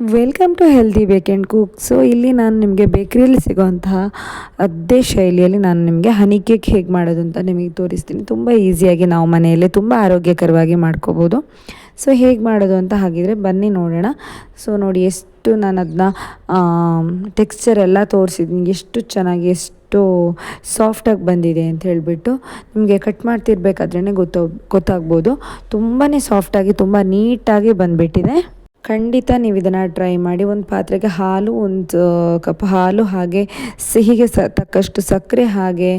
Welcome to healthy bake and cook so ಇಲ್ಲಿ ನಾನು ನಿಮಗೆ ಬೇಕ್ರಿಯಲ್ಲಿ ಸಿಗೋಂತಹ ಅದೇ ಶೈಲಿಯಲ್ಲಿ ನಾನು ನಿಮಗೆ ಹನಿ ಕೇಕ್ ಹೇಗೆ ಮಾಡೋದು ಅಂತ ನಿಮಗೆ ತೋರಿಸ್ತೀನಿ. ತುಂಬ ಈಸಿಯಾಗಿ ನಾವು ಮನೆಯಲ್ಲೇ ತುಂಬ ಆರೋಗ್ಯಕರವಾಗಿ ಮಾಡ್ಕೋಬೋದು. ಸೊ ಹೇಗೆ ಮಾಡೋದು ಅಂತ ಹಾಗಿದ್ರೆ ಬನ್ನಿ ನೋಡೋಣ. ಸೊ ನೋಡಿ ಎಷ್ಟು ನಾನು ಅದನ್ನ ಟೆಕ್ಸ್ಚರ್ ಎಲ್ಲ ತೋರಿಸಿದ್ದೀನಿ. ಎಷ್ಟು ಚೆನ್ನಾಗಿ ಎಷ್ಟು ಸಾಫ್ಟಾಗಿ ಬಂದಿದೆ ಅಂತ ಹೇಳಿಬಿಟ್ಟು ನಿಮಗೆ ಕಟ್ ಮಾಡ್ತಿರ್ಬೇಕಾದ್ರೇ ಗೊತ್ತ, ಗೊತ್ತಾಗ್ಬೋದು. ತುಂಬಾ ಸಾಫ್ಟಾಗಿ ತುಂಬ ನೀಟಾಗಿ ಬಂದುಬಿಟ್ಟಿದೆ. ಖಂಡಿತ ನೀವು ಇದನ್ನು ಟ್ರೈ ಮಾಡಿ ಒಂದು ಪಾತ್ರೆಗೆ ಹಾಲು, ಒಂದು ಕಪ್ ಹಾಲು ಹಾಗೆ ಸಿಹಿಗೆ ಸ, ತಕ್ಕಷ್ಟು ಸಕ್ಕರೆ ಹಾಗೆ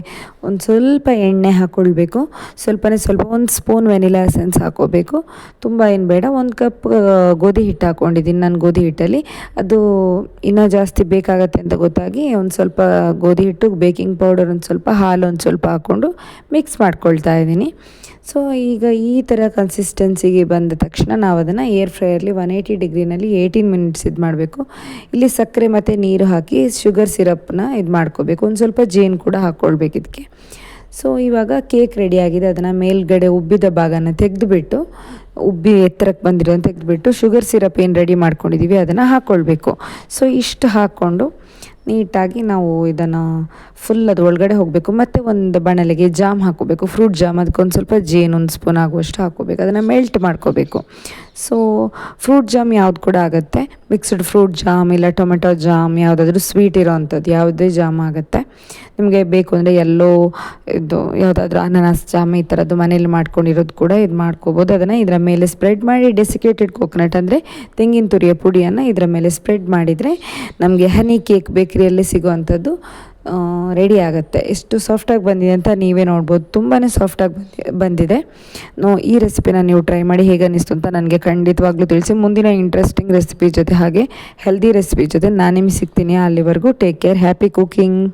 ಒಂದು ಸ್ವಲ್ಪ ಎಣ್ಣೆ ಹಾಕ್ಕೊಳ್ಬೇಕು ಸ್ವಲ್ಪನೇ ಸ್ವಲ್ಪ ಒಂದು ಸ್ಪೂನ್ ವೆನಿಲಾ ಎಸೆನ್ಸ್ ಹಾಕೋಬೇಕು. ತುಂಬ ಏನು ಬೇಡ, ಒಂದು ಕಪ್ ಗೋಧಿ ಹಿಟ್ಟು ಹಾಕ್ಕೊಂಡಿದ್ದೀನಿ ನಾನು ಗೋಧಿ ಹಿಟ್ಟಲ್ಲಿ. ಅದು ಇನ್ನೂ ಜಾಸ್ತಿ ಬೇಕಾಗತ್ತೆ ಅಂತ ಗೊತ್ತಾಗಿ ಒಂದು ಸ್ವಲ್ಪ ಗೋಧಿ ಹಿಟ್ಟು, ಬೇಕಿಂಗ್ ಪೌಡರ್ ಒಂದು ಸ್ವಲ್ಪ ಹಾಲು ಒಂದು ಸ್ವಲ್ಪ ಹಾಕ್ಕೊಂಡು ಮಿಕ್ಸ್ ಮಾಡ್ಕೊಳ್ತಾ ಇದ್ದೀನಿ. ಸೊ ಈಗ ಈ ಥರ ಕನ್ಸಿಸ್ಟೆನ್ಸಿಗೆ ಬಂದ ತಕ್ಷಣ ನಾವು ಅದನ್ನು ಏರ್ ಫ್ರೈಯರ್ಲಿ ಒನ್ ಏಯ್ಟಿ ಡಿಗ್ರಿನಲ್ಲಿ ಏಯ್ಟೀನ್ ಮಿನಿಟ್ಸ್ ಇದು ಮಾಡಬೇಕು. ಇಲ್ಲಿ ಸಕ್ಕರೆ ಮತ್ತು ನೀರು ಹಾಕಿ ಶುಗರ್ ಸಿರಪ್ನ ಇದು ಮಾಡ್ಕೋಬೇಕು. ಒಂದು ಸ್ವಲ್ಪ ಜೇನು ಕೂಡ ಹಾಕ್ಕೊಳ್ಬೇಕು ಇದಕ್ಕೆ ಸೊ ಇವಾಗ ಕೇಕ್ ರೆಡಿಯಾಗಿದೆ ಅದನ್ನು ಮೇಲ್ಗಡೆ ಉಬ್ಬಿದ ಭಾಗನ ತೆಗೆದುಬಿಟ್ಟು, ಉಬ್ಬಿ ಎತ್ತರಕ್ಕೆ ಬಂದಿರೋ ತೆಗೆದುಬಿಟ್ಟು ಶುಗರ್ ಸಿರಪ್ ಏನು ರೆಡಿ ಮಾಡ್ಕೊಂಡಿದ್ದೀವಿ ಅದನ್ನು ಹಾಕ್ಕೊಳ್ಬೇಕು ಸೊ ಇಷ್ಟು ಹಾಕ್ಕೊಂಡು ನೀಟಾಗಿ ನಾವು ಇದನ್ನು ಫುಲ್ ಅದು ಒಳಗಡೆ ಹೋಗಬೇಕು. ಮತ್ತು ಒಂದು ಬಣಲೆಗೆ ಜಾಮ್ ಹಾಕೋಬೇಕು ಫ್ರೂಟ್ ಜಾಮ್ ಅದಕ್ಕೊಂದು ಸ್ವಲ್ಪ ಜೇನು ಒಂದು ಸ್ಪೂನ್ ಆಗುವಷ್ಟು ಹಾಕೋಬೇಕು ಅದನ್ನು ಮೆಲ್ಟ್ ಮಾಡ್ಕೋಬೇಕು. ಸೊ ಫ್ರೂಟ್ ಜಾಮ್ ಯಾವ್ದು ಕೂಡ ಆಗುತ್ತೆ. ಮಿಕ್ಸ್ಡ್ ಫ್ರೂಟ್ ಜಾಮ್ ಇಲ್ಲ ಟೊಮೆಟೊ ಜಾಮ್ ಯಾವುದಾದ್ರೂ ಸ್ವೀಟ್ ಇರೋವಂಥದ್ದು ಯಾವುದೇ ಜಾಮ್ ಆಗುತ್ತೆ. ನಿಮಗೆ ಬೇಕು ಅಂದರೆ ಎಲ್ಲೋ ಇದು ಯಾವುದಾದ್ರೂ ಅನಾನಸ್ ಜಾಮ್ ಈ ಥರದ್ದು ಮನೇಲಿ ಮಾಡ್ಕೊಂಡಿರೋದು ಕೂಡ ಇದು ಮಾಡ್ಕೋಬೋದು. ಅದನ್ನು ಇದರ ಮೇಲೆ ಸ್ಪ್ರೆಡ್ ಮಾಡಿ ಡೆಸಿಕೇಟೆಡ್ ಕೋಕೋನಟ್ ಅಂದರೆ ತೆಂಗಿನ ತುರಿಯ ಪುಡಿಯನ್ನು ಇದರ ಮೇಲೆ ಸ್ಪ್ರೆಡ್ ಮಾಡಿದರೆ ನಮಗೆ ಹನಿ ಕೇಕ್ ಬೇಕ್ರಿಯಲ್ಲಿ ಸಿಗುವಂಥದ್ದು ರೆಡಿ ಆಗುತ್ತೆ. ಎಷ್ಟು ಸಾಫ್ಟಾಗಿ ಬಂದಿದೆ ಅಂತ ನೀವೇ ನೋಡ್ಬೋದು. ತುಂಬಾ ಸಾಫ್ಟಾಗಿ ಬಂದಿ, ಬಂದಿದೆ. ನೋ, ಈ ರೆಸಿಪಿನ ನೀವು ಟ್ರೈ ಮಾಡಿ ಹೇಗೆ ಅನ್ನಿಸ್ತು ಅಂತ ನನಗೆ ಖಂಡಿತವಾಗ್ಲೂ ತಿಳಿಸಿ. ಮುಂದಿನ ಇಂಟ್ರೆಸ್ಟಿಂಗ್ ರೆಸಿಪಿ ಜೊತೆ ಹಾಗೆ ಹೆಲ್ದಿ ರೆಸಿಪಿ ಜೊತೆ ನಾನು ನಿಮಗೆ ಸಿಗ್ತೀನಿ ಅಲ್ಲಿವರೆಗೂ. Take care happy cooking